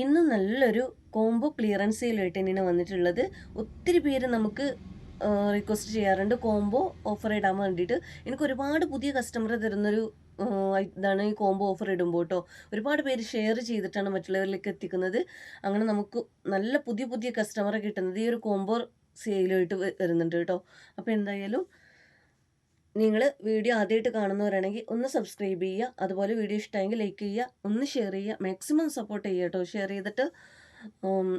ഇന്ന് നല്ലൊരു combo clearance സെയിലായിട്ട് തന്നെയാണ് വന്നിട്ടുള്ളത്. ഒത്തിരി പേര് നമുക്ക് റിക്വസ്റ്റ് ചെയ്യാറുണ്ട് കോംബോ ഓഫർ ഇടാൻ വേണ്ടിയിട്ട്. എനിക്ക് ഒരുപാട് പുതിയ കസ്റ്റമർ തരുന്നൊരു ഇതാണ് ഈ കോംബോ ഓഫർ ഇടുമ്പോൾ കേട്ടോ ഒരുപാട് പേര് ഷെയർ ചെയ്തിട്ടാണ് മറ്റുള്ളവരിലേക്ക് എത്തിക്കുന്നത്. അങ്ങനെ നമുക്ക് നല്ല പുതിയ പുതിയ കസ്റ്റമറെ കിട്ടുന്നത് ഈ ഒരു കോംബോ സെയിലായിട്ട് വരുന്നുണ്ട് കേട്ടോ അപ്പോൾ എന്തായാലും നിങ്ങൾ വീഡിയോ ആദ്യമായിട്ട് കാണുന്നവരാണെങ്കിൽ ഒന്ന് സബ്സ്ക്രൈബ് ചെയ്യുക. അതുപോലെ വീഡിയോ ഇഷ്ടമായെങ്കിൽ ലൈക്ക് ചെയ്യുക. ഒന്ന് ഷെയർ ചെയ്യുക. മാക്സിമം സപ്പോർട്ട് ചെയ്യുക കേട്ടോ ഷെയർ ചെയ്തിട്ട്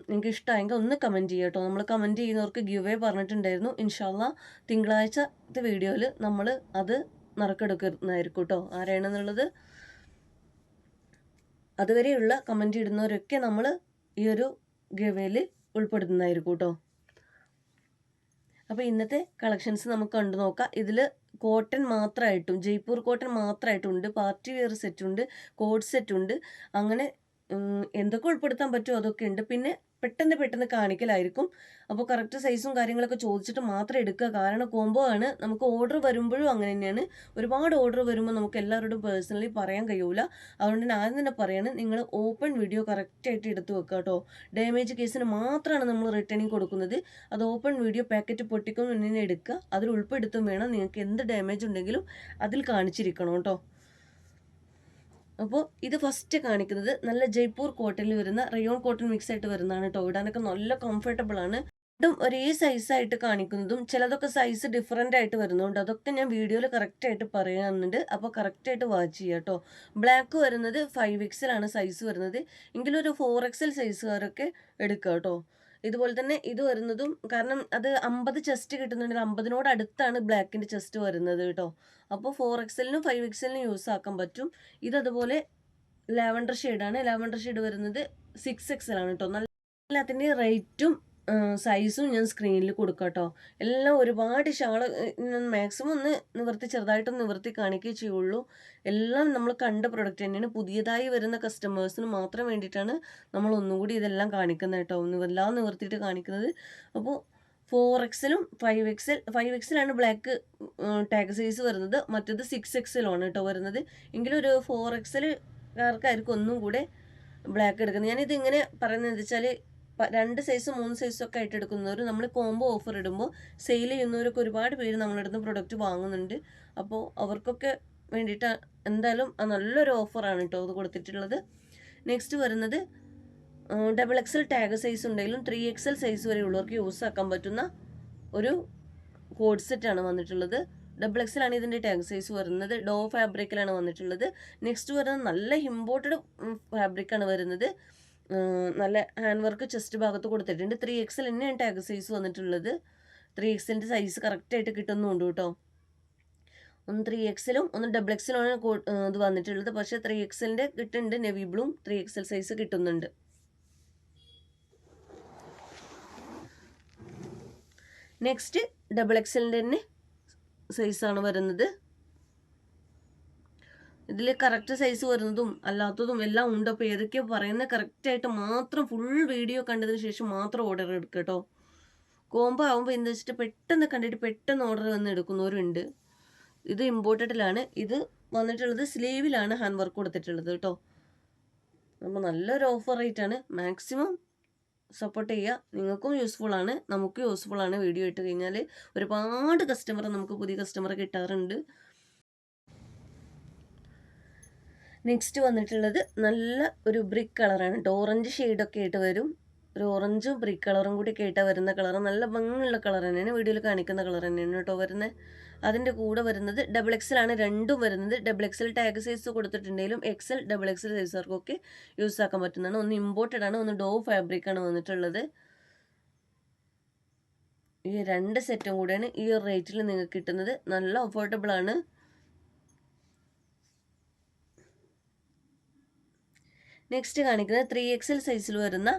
നിങ്ങൾക്ക് ഇഷ്ടമായെങ്കിൽ ഒന്ന് കമന്റ് ചെയ്യുക കേട്ടോ നമ്മൾ കമന്റ് ചെയ്യുന്നവർക്ക് ഗിവ് പറഞ്ഞിട്ടുണ്ടായിരുന്നു. ഇൻഷാല്ല തിങ്കളാഴ്ചത്തെ വീഡിയോയിൽ നമ്മൾ അത് നറുക്കെടുക്കുന്നതായിരിക്കും കേട്ടോ ആരാണെന്നുള്ളത്? അതുവരെയുള്ള കമന്റ് ഇടുന്നവരൊക്കെ നമ്മൾ ഈ ഒരു ഗവേയിൽ ഉൾപ്പെടുത്തുന്നതായിരിക്കും കേട്ടോ അപ്പോൾ ഇന്നത്തെ കളക്ഷൻസ് നമുക്ക് കണ്ടു നോക്കാം. ഇതിൽ കോട്ടൺ മാത്രമായിട്ടും ജയ്പൂർ കോട്ടൺ മാത്രമായിട്ടും ഉണ്ട് പാർട്ടി വെയർ സെറ്റുണ്ട് കോഡ് സെറ്റുണ്ട് അങ്ങനെ എന്തൊക്കെ ഉൾപ്പെടുത്താൻ പറ്റുമോ അതൊക്കെ ഉണ്ട് പിന്നെ പെട്ടെന്ന് പെട്ടെന്ന് കാണിക്കലായിരിക്കും. അപ്പോൾ കറക്റ്റ് സൈസും കാര്യങ്ങളൊക്കെ ചോദിച്ചിട്ട് മാത്രം എടുക്കുക. കാരണം കോംബോ ആണ്. നമുക്ക് ഓർഡർ വരുമ്പോഴും അങ്ങനെ തന്നെയാണ്. ഒരുപാട് ഓർഡർ വരുമ്പോൾ നമുക്ക് എല്ലാവരോടും പേഴ്സണലി പറയാൻ കഴിയൂല. അതുകൊണ്ട് തന്നെ ആദ്യം തന്നെ പറയാണ് നിങ്ങൾ ഓപ്പൺ വീഡിയോ കറക്റ്റായിട്ട് എടുത്ത് വെക്കുക കേട്ടോ ഡാമേജ് കേസിന് മാത്രമാണ് നമ്മൾ റിട്ടേണിങ് കൊടുക്കുന്നത്. അത് ഓപ്പൺ വീഡിയോ പാക്കറ്റ് പൊട്ടിക്കും മുന്നേ എടുക്കുക. അതിൽ ഉൾപ്പെടുത്തും വേണം. നിങ്ങൾക്ക് എന്ത് ഡാമേജ് ഉണ്ടെങ്കിലും അതിൽ കാണിച്ചിരിക്കണം കേട്ടോ അപ്പോൾ ഇത് ഫസ്റ്റ് കാണിക്കുന്നത് നല്ല ജയ്പൂർ കോട്ടണിൽ വരുന്ന റയോൺ കോട്ടൺ മിക്സ് ആയിട്ട് വരുന്നതാണ് കേട്ടോ ഇടാനൊക്കെ നല്ല കംഫർട്ടബിൾ ആണ്. രണ്ടും ഒരേ സൈസായിട്ട് കാണിക്കുന്നതും ചിലതൊക്കെ സൈസ് ഡിഫറെന്റ് ആയിട്ട് വരുന്നുണ്ട് അതൊക്കെ ഞാൻ വീഡിയോയിൽ കറക്റ്റായിട്ട് പറയാനുണ്ട്. അപ്പോൾ കറക്റ്റായിട്ട് വാച്ച് ചെയ്യുക കേട്ടോ ബ്ലാക്ക് വരുന്നത് ഫൈവ് എക്സലാണ് സൈസ് വരുന്നത്. എങ്കിലും ഒരു ഫോർ എക്സൽ സൈസുകാരൊക്കെ എടുക്കുക കേട്ടോ ഇതുപോലെ തന്നെ ഇത് വരുന്നതും കാരണം അത് അമ്പത് ചെസ്റ്റ് കിട്ടുന്നുണ്ടെങ്കിൽ അമ്പതിനോട് അടുത്താണ് ബ്ലാക്കിന്റെ ചെസ്റ്റ് വരുന്നത് കേട്ടോ. അപ്പോൾ ഫോർ എക്സലിനും ഫൈവ് എക്സലിനും യൂസ് ആക്കാൻ പറ്റും. ഇതതുപോലെ ലാവൻഡർ ഷെയ്ഡാണ് ലാവൻഡർ ഷെയ്ഡ് വരുന്നത് സിക്സ് എക്സലാണ് കേട്ടോ. നല്ല എല്ലാത്തിന്റെയും റേറ്റും സൈസും ഞാൻ സ്ക്രീനിൽ കൊടുക്കാം കേട്ടോ എല്ലാം ഒരുപാട് ഷാൾ മാക്സിമം ഒന്ന് നിവർത്തി ചെറുതായിട്ടൊന്ന് നിവർത്തി കാണിക്കുകയേ ചെയ്യുള്ളൂ. എല്ലാം നമ്മൾ കണ്ട പ്രൊഡക്റ്റ് തന്നെയാണ്. പുതിയതായി വരുന്ന കസ്റ്റമേഴ്സിന് മാത്രം വേണ്ടിയിട്ടാണ് നമ്മൾ ഒന്നുകൂടി ഇതെല്ലാം കാണിക്കുന്നത് കേട്ടോ. എല്ലാം നിവർത്തിയിട്ട് കാണിക്കുന്നത്. അപ്പോൾ ഫോർ എക്സലും ഫൈവ് എക്സൽ ഫൈവ് എക്സലാണ് ബ്ലാക്ക് ടാഗ് സൈസ് വരുന്നത്. മറ്റേത് സിക്സ് എക്സലാണ് കേട്ടോ വരുന്നത്. എങ്കിലും ഒരു ഫോർ എക്സലുകാർക്കായിരിക്കും ഒന്നും കൂടെ ബ്ലാക്ക് എടുക്കുന്നത്. ഞാനിത് ഇങ്ങനെ പറയുന്നത് എന്താ വെച്ചാൽ രണ്ട് സൈസ് മൂന്ന് സൈസും ഒക്കെ ആയിട്ട് എടുക്കുന്നവർ നമ്മൾ കോംബോ ഓഫർ ഇടുമ്പോൾ സെയിൽ ചെയ്യുന്നവരൊക്കെ ഒരുപാട് പേര് നമ്മളിടുന്ന പ്രൊഡക്റ്റ് വാങ്ങുന്നുണ്ട്. അപ്പോൾ അവർക്കൊക്കെ വേണ്ടിയിട്ട് എന്തായാലും നല്ലൊരു ഓഫറാണ് കേട്ടോ അത് കൊടുത്തിട്ടുള്ളത്. നെക്സ്റ്റ് വരുന്നത് ഡബിൾ എക്സൽ ടാഗ് സൈസ് ഉണ്ടെങ്കിലും ത്രീ എക്സൽ സൈസ് വരെ ഉള്ളവർക്ക് യൂസ് ആക്കാൻ പറ്റുന്ന ഒരു കോഡ് സെറ്റാണ് വന്നിട്ടുള്ളത്. ഡബിൾ എക്സലാണ് ഇതിന്റെ ടാഗ് സൈസ് വരുന്നത്. ഡോ ഫാബ്രിക്കിലാണ് വന്നിട്ടുള്ളത്. നെക്സ്റ്റ് വരുന്നത് നല്ല ഇമ്പോർട്ടഡ് ഫാബ്രിക്കാണ് വരുന്നത്. നല്ല ഹാൻഡ് വർക്ക് ചെസ്റ്റ് ഭാഗത്ത് കൊടുത്തിട്ടുണ്ട്. ത്രീ എക്സൽ തന്നെയാണ് ടാഗ് സൈസ് വന്നിട്ടുള്ളത്. ത്രീ എക്സലിന്റെ സൈസ് കറക്റ്റായിട്ട് കിട്ടുന്നുണ്ട് കേട്ടോ. ഒന്ന് ത്രീ എക്സലും ഒന്ന് ഡബിൾ എക്സലുമാണ് ഇത് വന്നിട്ടുള്ളത്. പക്ഷേ ത്രീ എക്സലിന്റെ കിട്ടുന്നുണ്ട് നെവി ബ്ലൂം ത്രീ എക്സൽ സൈസ് കിട്ടുന്നുണ്ട്. നെക്സ്റ്റ് ഡബിൾ എക്സലിന്റെ തന്നെ സൈസാണ് വരുന്നത്. ഇതിൽ കറക്റ്റ് സൈസ് വരുന്നതും അല്ലാത്തതും എല്ലാം ഉണ്ട്. അപ്പോൾ ഏതൊക്കെയോ പറയുന്നത് കറക്റ്റായിട്ട് മാത്രം ഫുൾ വീഡിയോ കണ്ടതിന് ശേഷം മാത്രം ഓർഡർ എടുക്കുക കേട്ടോ കോംബോ ആകുമ്പോൾ എന്താ വെച്ചിട്ട് പെട്ടെന്ന് കണ്ടിട്ട് പെട്ടെന്ന് ഓർഡർ വന്ന് എടുക്കുന്നവരുണ്ട്. ഇത് ഇമ്പോർട്ടഡിലാണ് ഇത് വന്നിട്ടുള്ളത് സ്ലീവിലാണ് ഹാൻഡ് വർക്ക് കൊടുത്തിട്ടുള്ളത് കേട്ടോ അപ്പോൾ നല്ലൊരു ഓഫർ റേറ്റാണ് മാക്സിമം സപ്പോർട്ട് ചെയ്യുക നിങ്ങൾക്കും യൂസ്ഫുൾ ആണ്. നമുക്കും യൂസ്ഫുൾ ആണ്. വീഡിയോ ഇട്ട് കഴിഞ്ഞാൽ ഒരുപാട് കസ്റ്റമർ നമുക്ക് പുതിയ കസ്റ്റമർ കിട്ടാറുണ്ട്. നെക്സ്റ്റ് വന്നിട്ടുള്ളത് നല്ല ഒരു ബ്രിക്ക് കളറാണ് കേട്ടോ ഓറഞ്ച് ഷെയ്ഡൊക്കെ ആയിട്ട് വരും. ഒരു ഓറഞ്ചും ബ്രിക്ക് കളറും കൂടി കേട്ടാൽ വരുന്ന കളർ നല്ല ഭംഗിയുള്ള കളർ തന്നെയാണ് വീഡിയോയിൽ കാണിക്കുന്ന കളർ തന്നെയാണ് കേട്ടോ വരുന്നത് അതിന്റെ കൂടെ വരുന്നത് ഡബിൾ എക്സൽ ആണ് രണ്ടും വരുന്നത് ഡബിൾ എക്സൽ ടാഗ് സൈസ് കൊടുത്തിട്ടുണ്ടെങ്കിലും എക്സൽ ഡബിൾ എക്സൽ സൈസുകാർക്കൊക്കെ യൂസ് ആക്കാൻ പറ്റുന്നതാണ്. ഒന്ന് ഇമ്പോർട്ടഡ് ആണ് ഒന്ന് ഡോ ഫാബ്രിക് ആണ് വന്നിട്ടുള്ളത്. ഈ രണ്ട് സെറ്റും കൂടെയാണ് ഈ റേറ്റിൽ നിങ്ങൾക്ക് കിട്ടുന്നത്. നല്ല അഫോർഡബിൾ ആണ്. നെക്സ്റ്റ് കാണിക്കുന്നത് ത്രീ എക്സൽ സൈസിൽ വരുന്ന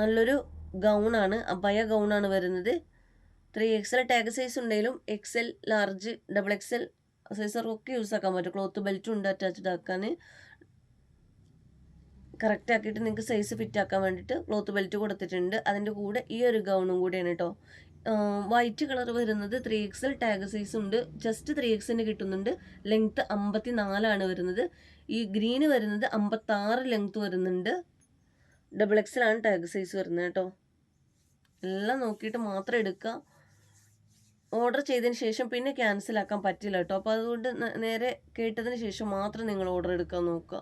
നല്ലൊരു ഗൗണാണ് അബയ ഗൗണാണ് വരുന്നത്. ത്രീ എക്സൽ ടാഗ് സൈസ് ഉണ്ടെങ്കിലും എക്സൽ ലാർജ് ഡബിൾ എക്സൽ സൈസർക്കൊക്കെ യൂസ് ആക്കാൻ പറ്റും. ക്ലോത്ത് ബെൽറ്റും ഉണ്ട് അറ്റാച്ച്ഡ് ആക്കാൻ. കറക്റ്റ് ആക്കിയിട്ട് നിങ്ങൾക്ക് സൈസ് ഫിറ്റ് ആക്കാൻ വേണ്ടിയിട്ട് ക്ലോത്ത് ബെൽറ്റ് കൊടുത്തിട്ടുണ്ട്. അതിന്റെ കൂടെ ഈ ഒരു ഗൗണും കൂടിയാണ് കേട്ടോ വൈറ്റ് കളർ വരുന്നത് ത്രീ എക്സൽ ടാഗ് സൈസ് ഉണ്ട്. ജസ്റ്റ് ത്രീ എക്സിന് കിട്ടുന്നുണ്ട്. ലെങ്ത് അമ്പത്തി നാലാണ് വരുന്നത്. ഈ ഗ്രീന് വരുന്നത് അമ്പത്താറ് ലെങ്ത് വരുന്നുണ്ട്. ഡബിൾ എക്സിലാണ് ടാഗ് സൈസ് വരുന്നത് കേട്ടോ. എല്ലാം നോക്കിയിട്ട് മാത്രം എടുക്കുക. ഓർഡർ ചെയ്തതിന് ശേഷം പിന്നെ ക്യാൻസൽ ആക്കാൻ പറ്റില്ല കേട്ടോ. അപ്പോൾ അതുകൊണ്ട് നേരെ കേട്ടതിന് ശേഷം മാത്രം നിങ്ങൾ ഓർഡർ എടുക്കാൻ നോക്കുക.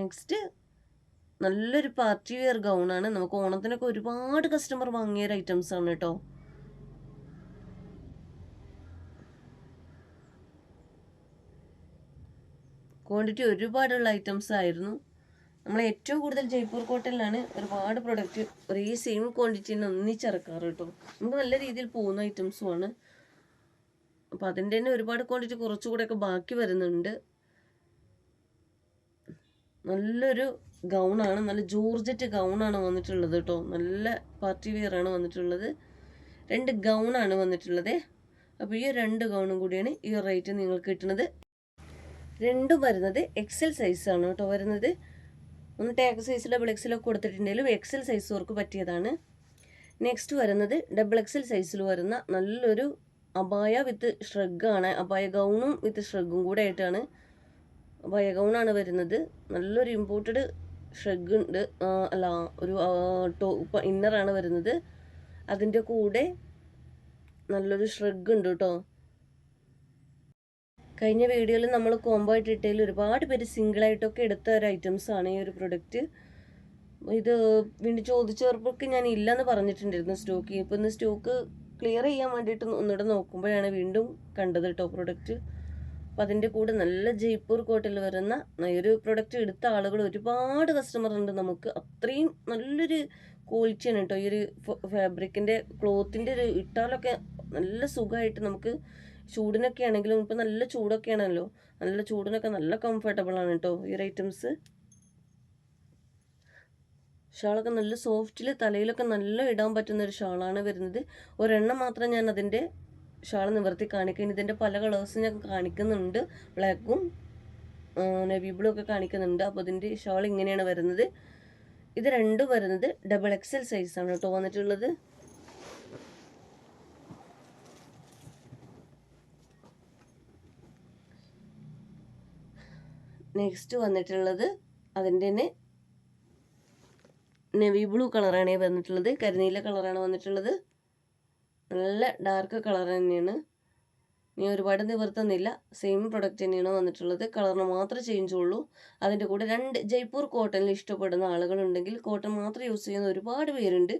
നെക്സ്റ്റ് നല്ലൊരു പാർട്ടി വെയർ ആണ്. നമുക്ക് ഓണത്തിനൊക്കെ ഒരുപാട് കസ്റ്റമർ വാങ്ങിയ ഒരു ഐറ്റംസ് ആണ് കേട്ടോ. ക്വാണ്ടിറ്റി ഒരുപാടുള്ള ഐറ്റംസ് ആയിരുന്നു. നമ്മൾ ഏറ്റവും കൂടുതൽ ജയ്പൂർ കോട്ടണിലാണ് ഒരുപാട് പ്രൊഡക്റ്റ് ഒരേ സെയിം ക്വാണ്ടിറ്റിന് ഒന്നിച്ചിറക്കാറ് കേട്ടോ. നമുക്ക് നല്ല രീതിയിൽ പോകുന്ന ഐറ്റംസും ആണ്. അപ്പോൾ അതിന്റെ തന്നെ ഒരുപാട് ക്വാണ്ടിറ്റി കുറച്ചുകൂടെയൊക്കെ ബാക്കി വരുന്നുണ്ട്. നല്ലൊരു ഗൗണാണ് നല്ല ജോർജറ്റ് ഗൗണാണ് വന്നിട്ടുള്ളത് കേട്ടോ നല്ല പാർട്ടി വെയർ ആണ് വന്നിട്ടുള്ളത്. രണ്ട് ഗൗണാണ് വന്നിട്ടുള്ളത്. അപ്പോൾ ഈ രണ്ട് ഗൗണും കൂടിയാണ് ഈ റേറ്റ് നിങ്ങൾക്ക് കിട്ടുന്നത്. രണ്ടും വരുന്നത് എക്സൽ സൈസാണ് കേട്ടോ വരുന്നത്. ഒന്ന് ടാഗ് സൈസ് ഡബിൾ എക്സലൊക്കെ കൊടുത്തിട്ടുണ്ടെങ്കിലും എക്സൽ സൈസുകാർക്ക് പറ്റിയതാണ്. നെക്സ്റ്റ് വരുന്നത് ഡബിൾ എക്സൽ സൈസിൽ വരുന്ന നല്ലൊരു അബായ വിത്ത് ഷ്രഗാണ് അബായ ഗൗണും വിത്ത് ഷ്രഗും കൂടെ ആയിട്ടാണ്. അബായ ഗൗണാണ് വരുന്നത്. നല്ലൊരു ഇമ്പോർട്ടഡ് ഷ്രഗ് ഉണ്ട്. അല്ല ഒരു ടോപ്പ് ഇന്നറാണ് വരുന്നത്. അതിന്റെ കൂടെ നല്ലൊരു ഷ്രഗ് ഉണ്ട് കേട്ടോ കഴിഞ്ഞ വീഡിയോയിൽ നമ്മൾ കോംബോ ആയിട്ട് ഇട്ടതിൽ ഒരുപാട് പേര് സിംഗിളായിട്ടൊക്കെ എടുത്ത ഒരു ഐറ്റംസ് ആണ് ഈ ഒരു പ്രൊഡക്റ്റ് ഇത് വീണ്ടും ചോദിച്ചവർക്കൊക്കെ ഞാൻ ഇല്ലെന്ന് പറഞ്ഞിട്ടുണ്ടായിരുന്നു സ്റ്റോക്ക് ഇപ്പം ഇന്ന് സ്റ്റോക്ക് ക്ലിയർ ചെയ്യാൻ വേണ്ടിയിട്ട് ഒന്നുകൂടെ നോക്കുമ്പോഴാണ് വീണ്ടും കണ്ടത് കേട്ടോ പ്രൊഡക്റ്റ് അപ്പം അതിന്റെ കൂടെ നല്ല ജയ്പൂർ കോട്ടിൽ വരുന്ന ഒരു പ്രൊഡക്റ്റ് എടുത്ത ആളുകൾ ഒരുപാട് കസ്റ്റമർ ഉണ്ട് നമുക്ക്. അത്രയും നല്ലൊരു ക്വാളിറ്റിയാണ് കേട്ടോ ഈ ഒരു ഫാബ്രിക്കിന്റെ ക്ലോത്തിന്റെ ഒരു ഇട്ടാലൊക്കെ നല്ല സുഖമായിട്ട് നമുക്ക് ചൂടിനൊക്കെ ആണെങ്കിലും ഇപ്പം നല്ല ചൂടൊക്കെ ആണല്ലോ. നല്ല ചൂടിനൊക്കെ നല്ല കംഫർട്ടബിൾ ആണ് കേട്ടോ ഈ ഒരു ഐറ്റംസ് ഷാളൊക്കെ നല്ല സോഫ്റ്റിൽ തലയിലൊക്കെ നല്ല ഇടാൻ പറ്റുന്ന ഒരു ഷാളാണ് വരുന്നത്. ഒരെണ്ണം മാത്രം ഞാൻ അതിന്റെ ഷാൾ നിവർത്തി കാണിക്കുന്നു ഇതിന്റെ പല കളേഴ്സും ഞാൻ കാണിക്കുന്നുണ്ട്. ബ്ലാക്കും നേവി ബ്ലൂ ഒക്കെ കാണിക്കുന്നുണ്ട്. അപ്പോൾ ഇതിന്റെ ഷാൾ ഇങ്ങനെയാണ് വരുന്നത്. ഇത് രണ്ടും വരുന്നത് ഡബിൾ എക്സൽ സൈസാണ് കേട്ടോ വന്നിട്ടുള്ളത്. നെക്സ്റ്റ് വന്നിട്ടുള്ളത് അതിന്റെ തന്നെ നെവി ബ്ലൂ കളറാണ് വന്നിട്ടുള്ളത്. കരിനീല കളറാണ് വന്നിട്ടുള്ളത്. നല്ല ഡാർക്ക് കളർ തന്നെയാണ്. ഇനി ഒരുപാട് നിവർത്തുന്നില്ല. സെയിം പ്രൊഡക്റ്റ് തന്നെയാണ് വന്നിട്ടുള്ളത്. കളറിന് മാത്രമേ ചേഞ്ച് ഉള്ളൂ. അതിന്റെ കൂടെ രണ്ട് ജയ്പൂർ കോട്ടണിൽ ഇഷ്ടപ്പെടുന്ന ആളുകളുണ്ടെങ്കിൽ കോട്ടൺ മാത്രം യൂസ് ചെയ്യുന്ന ഒരുപാട് പേരുണ്ട്.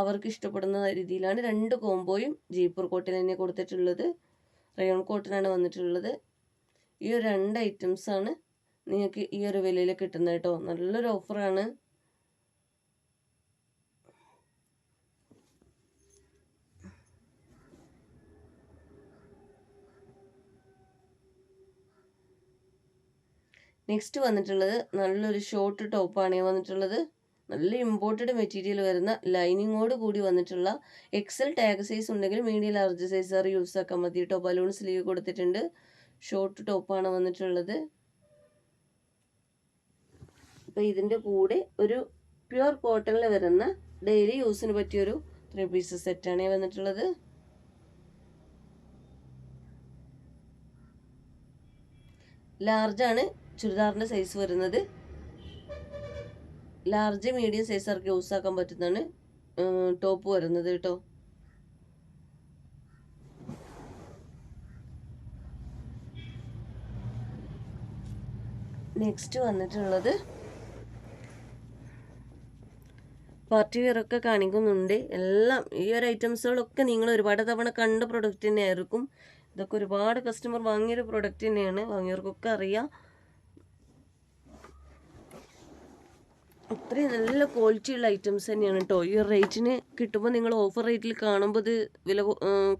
അവർക്ക് ഇഷ്ടപ്പെടുന്ന രീതിയിലാണ് രണ്ട് കോംബോയും ജയ്പൂർ കോട്ടൺ തന്നെ കൊടുത്തിട്ടുള്ളത്. റയോൺ കോട്ടനാണ് വന്നിട്ടുള്ളത്. ഈ ഒരു രണ്ട് ഐറ്റംസാണ് നിങ്ങൾക്ക് ഈ ഒരു വിലയിൽ കിട്ടുന്നത് കേട്ടോ. നല്ലൊരു ഓഫറാണ് നെക്സ്റ്റ് വന്നിട്ടുള്ളത് നല്ലൊരു ഷോർട്ട് ടോപ്പാണ് വന്നിട്ടുള്ളത് നല്ല ഇമ്പോർട്ടഡ് മെറ്റീരിയൽ വരുന്ന ലൈനിങ്ങോട് കൂടി വന്നിട്ടുള്ള എക്സൽ ടാഗ് സൈസ് ഉണ്ടെങ്കിൽ മീഡിയം ലാർജ് സൈസ് ആറ് യൂസ് ആക്കാൻ മതി കേട്ടോ ബലൂൺ സ്ലീവ് കൊടുത്തിട്ടുണ്ട്. ഷോർട്ട് ടോപ്പാണ് വന്നിട്ടുള്ളത്. അപ്പോൾ ഇതിന്റെ കൂടെ ഒരു പ്യുർ കോട്ടണിൽ വരുന്ന ഡെയിലി യൂസിന് പറ്റിയൊരു ത്രീ പീസ് സെറ്റാണ് വന്നിട്ടുള്ളത്. ലാർജാണ് ചുരിദാറിന്റെ സൈസ് വരുന്നത് ലാർജ് മീഡിയം സൈസുകാർക്ക് യൂസ് ആക്കാൻ പറ്റുന്നതാണ് ടോപ്പ് വരുന്നത് കേട്ടോ നെക്സ്റ്റ് വന്നിട്ടുള്ളത് പാർട്ടി വെയറൊക്കെ കാണിക്കുന്നുണ്ട്. എല്ലാം ഈ ഒരു ഐറ്റംസുകളൊക്കെ നിങ്ങൾ ഒരുപാട് തവണ കണ്ട പ്രൊഡക്റ്റ് തന്നെയായിരിക്കും. ഇതൊക്കെ ഒരുപാട് കസ്റ്റമർ വാങ്ങിയൊരു പ്രൊഡക്റ്റ് തന്നെയാണ്. വാങ്ങിയവർക്കൊക്കെ അറിയാം. അത്രയും നല്ല ക്വാളിറ്റി ഉള്ള ഐറ്റംസ് തന്നെയാണ് കേട്ടോ ഈ റേറ്റിന് കിട്ടുമ്പോൾ നിങ്ങൾ ഓഫർ റേറ്റിൽ കാണുമ്പോൾ ഇത് വില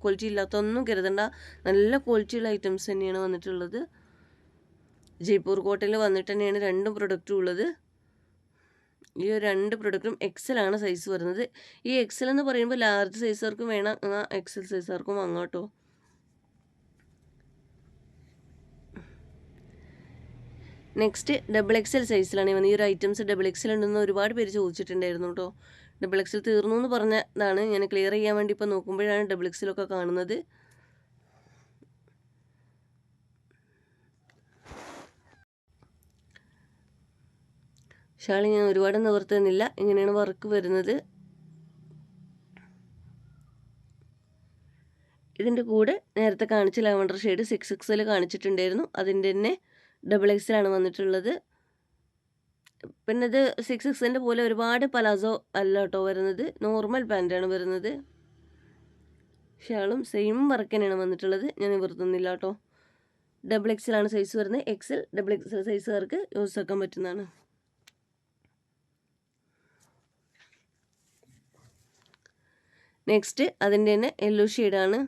ക്വാളിറ്റി ഇല്ലാത്തൊന്നും കരുതണ്ട. നല്ല ക്വാളിറ്റി ഉള്ള ഐറ്റംസ് തന്നെയാണ് വന്നിട്ടുള്ളത്. ജയ്പൂർ കോട്ടയിൽ വന്നിട്ട് തന്നെയാണ് രണ്ടും പ്രൊഡക്റ്റും ഉള്ളത്. ഈ രണ്ട് പ്രൊഡക്റ്റും എക്സലാണ് സൈസ് വരുന്നത്. ഈ എക്സൽ എന്ന് പറയുമ്പോൾ ലാർജ് സൈസുകാർക്കും വേണം. എക്സൽ സൈസുകാർക്കും വാങ്ങാം കേട്ടോ നെക്സ്റ്റ് ഡബിൾ എക്സ് എൽ സൈസിലാണ് വന്നത് ഈ ഒരു ഐറ്റംസ് ഡബിൾ എക്സ് എൽ ഉണ്ടെന്ന് ഒരുപാട് പേര് ചോദിച്ചിട്ടുണ്ടായിരുന്നു കേട്ടോ ഡബിൾ എക്സ് എൽ തീർന്നു എന്ന് പറഞ്ഞതാണ്. ഞാൻ ക്ലിയർ ചെയ്യാൻ വേണ്ടി ഇപ്പോൾ നോക്കുമ്പോഴാണ് ഡബിൾ എക്സലൊക്കെ കാണുന്നത്. ഷാളി ഞാൻ ഒരുപാട് നിവർത്തുന്നില്ല. ഇങ്ങനെയാണ് വർക്ക് വരുന്നത്. ഇതിന്റെ കൂടെ നേരത്തെ കാണിച്ച ലാവണ്ടർ ഷെയ്ഡ് സിക്സ് എൽ കാണിച്ചിട്ടുണ്ടായിരുന്നു. അതിന്റെ തന്നെ ഡബിൾ എക്സിലാണ് വന്നിട്ടുള്ളത്. പിന്നെ ഇത് സിക്സ് എക്സിന്റെ പോലെ ഒരുപാട് പലാസോ അല്ല കേട്ടോ വരുന്നത്. നോർമൽ പാന്റാണ് വരുന്നത്. ഷാളും സെയിം വർക്ക് തന്നെയാണ് വന്നിട്ടുള്ളത്. ഞാൻ നിവർത്തുന്നില്ല കേട്ടോ ഡബിൾ എക്സിലാണ് സൈസ് വരുന്നത്. എക്സൽ ഡബിൾ എക്സൽ സൈസുകാർക്ക് യൂസ് ആക്കാൻ പറ്റുന്നതാണ്. നെക്സ്റ്റ് അതിന്റെ തന്നെ യെല്ലോ ഷെയ്ഡാണ്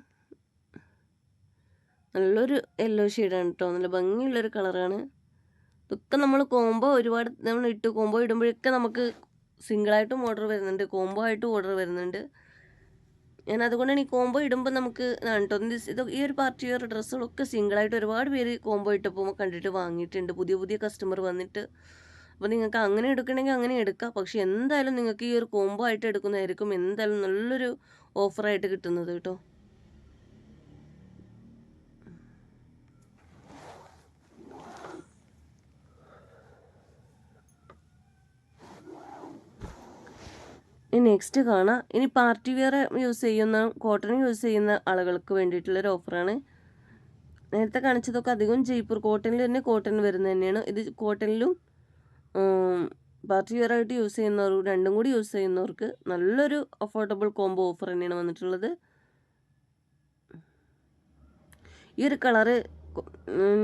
നല്ലൊരു യെല്ലോ ഷെയ്ഡാണ് കേട്ടോ നല്ല ഭംഗിയുള്ളൊരു കളറാണ് ഇതൊക്കെ നമ്മൾ കോംബോ ഒരുപാട് നമ്മൾ ഇട്ട് കോംബോ ഇടുമ്പോഴൊക്കെ നമുക്ക് സിംഗിളായിട്ടും ഓർഡർ വരുന്നുണ്ട്. കോംബോ ആയിട്ടും ഓർഡർ വരുന്നുണ്ട്. ഞാൻ അതുകൊണ്ടാണ് ഈ കോംബോ ഇടുമ്പോൾ നമുക്ക് കേട്ടോ ഇത് ഈ ഒരു പാർട്ടി വെയർ ഡ്രസ്സുകളൊക്കെ സിംഗിളായിട്ട് ഒരുപാട് പേര് കോംബോ ഇട്ടപ്പോൾ കണ്ടിട്ട് വാങ്ങിയിട്ടുണ്ട്. പുതിയ പുതിയ കസ്റ്റമർ വന്നിട്ട്. അപ്പോൾ നിങ്ങൾക്ക് അങ്ങനെ എടുക്കണമെങ്കിൽ അങ്ങനെ എടുക്കാം. പക്ഷേ എന്തായാലും നിങ്ങൾക്ക് ഈ ഒരു കോംബോ ആയിട്ട് എടുക്കുന്നതായിരിക്കും എന്തായാലും നല്ലൊരു ഓഫറായിട്ട് കിട്ടുന്നത് കേട്ടോ നെക്സ്റ്റ് കാണാം. ഇനി പാർട്ടി വെയർ യൂസ് ചെയ്യുന്ന കോട്ടൺ യൂസ് ചെയ്യുന്ന ആളുകൾക്ക് വേണ്ടിയിട്ടുള്ളൊരു ഓഫറാണ് നേരത്തെ കാണിച്ചതൊക്കെ അധികം ജയ്പൂർ കോട്ടണിൽ തന്നെ കോട്ടൺ വരുന്നത് തന്നെയാണ്. ഇത് കോട്ടണിലും പാർട്ടി വെയർ ആയിട്ട് യൂസ് ചെയ്യുന്നവർ രണ്ടും കൂടി യൂസ് ചെയ്യുന്നവർക്ക് നല്ലൊരു അഫോർഡബിൾ കോംബോ ഓഫർ തന്നെയാണ് വന്നിട്ടുള്ളത്. ഈ ഒരു കളറ്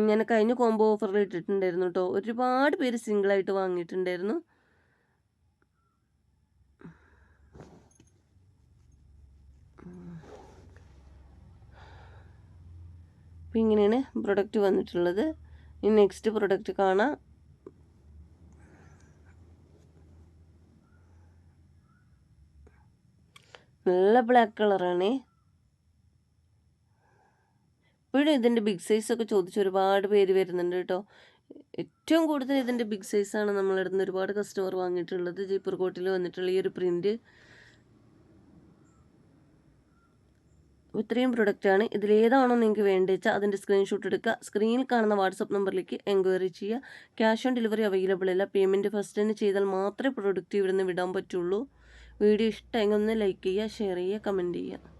ഞാൻ കഴിഞ്ഞ കോംബോ ഓഫറിൽ ഇട്ടിട്ടുണ്ടായിരുന്നു കേട്ടോ ഒരുപാട് പേര് സിംഗിളായിട്ട് വാങ്ങിയിട്ടുണ്ടായിരുന്നു. അപ്പോൾ ഇങ്ങനെയാണ് പ്രൊഡക്റ്റ് വന്നിട്ടുള്ളത്. ഇനി നെക്സ്റ്റ് പ്രൊഡക്റ്റ് കാണാം. നല്ല ബ്ലാക്ക് കളറാണ് ഇപ്പോഴും ഇതിന്റെ ബിഗ് സൈസൊക്കെ ചോദിച്ച് ഒരുപാട് പേര് വരുന്നുണ്ട് കേട്ടോ. ഏറ്റവും കൂടുതൽ ഇതിന്റെ ബിഗ് സൈസാണ് നമ്മളിടുന്ന ഒരുപാട് കസ്റ്റമർ വാങ്ങിയിട്ടുള്ളത്. ജയ്പൂർ കോട്ടിൽ വന്നിട്ടുള്ള ഈ ഒരു പ്രിന്റ് ഇത്രയും പ്രൊഡക്റ്റാണ് ഇതിലേതാണോ നിങ്ങൾക്ക് വേണ്ടി വെച്ചാൽ അതിന്റെ സ്ക്രീൻഷോട്ട് എടുക്കുക. സ്ക്രീനിൽ കാണുന്ന വാട്സപ്പ് നമ്പറിലേക്ക് എൻക്വയറി ചെയ്യുക. ക്യാഷ് ഓൺ ഡെലിവറി അവൈലബിൾ അല്ല. പേയ്മെന്റ് ഫസ്റ്റ് തന്നെ ചെയ്താൽ മാത്രമേ പ്രൊഡക്റ്റ് ഇവിടുന്ന് വിടാൻ പറ്റുള്ളൂ. വീഡിയോ ഇഷ്ടമെങ്കിൽ ഒന്ന് ലൈക്ക് ചെയ്യുക ഷെയർ ചെയ്യുക കമന്റ് ചെയ്യുക.